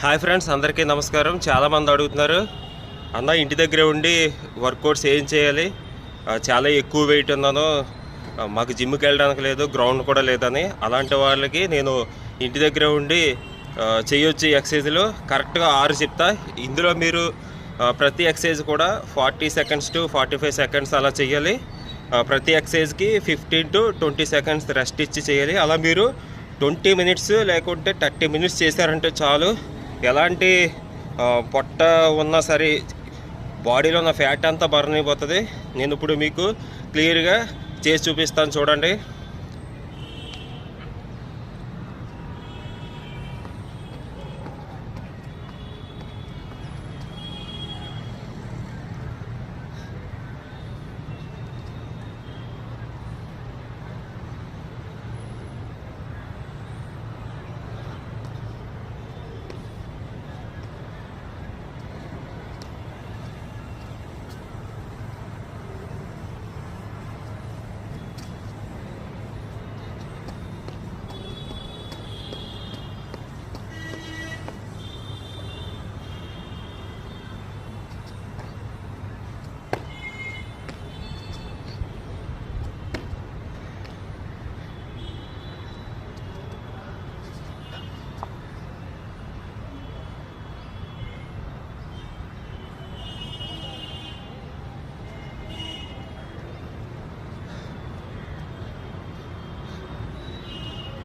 Hi friends అందరికీ నమస్కారం. చాలామంది అడుగుతున్నారు అన్న ఇంటి దగ్గరే ఉండి వర్కౌట్స్ ఏం చేయాలి? చాలా ఎక్కువ వెయిట్ ఉన్నాను. మాకు జిమ్కి వెళ్ళడానికి లేదు గ్రౌండ్ కూడా లేదని. అలాంటి వాళ్ళకి నేను ఇంటి దగ్గరే ఉండి చేయొచ్చు ఎక్సర్సైజులు కరెక్ట్గా ఆరు చెప్తా. ఇందులో మీరు ప్రతి ఎక్సైజ్ కూడా forty seconds to forty five seconds అలా చేయాలి. ప్రతి ఎక్సైజ్కి fifteen to twenty seconds rest ఇచ్చి చేయాలి. అలా మీరు ట్వంటీ మినిట్స్ లేకుంటే థర్టీ మినిట్స్ చేశారంటే చాలు. ఎలాంటి పొట్ట ఉన్నా సరే బాడీలో ఉన్న ఫ్యాట్ అంతా బర్న్ అయిపోతుంది. నేను ఇప్పుడు మీకు క్లియర్గా చేసి చూపిస్తాను చూడండి.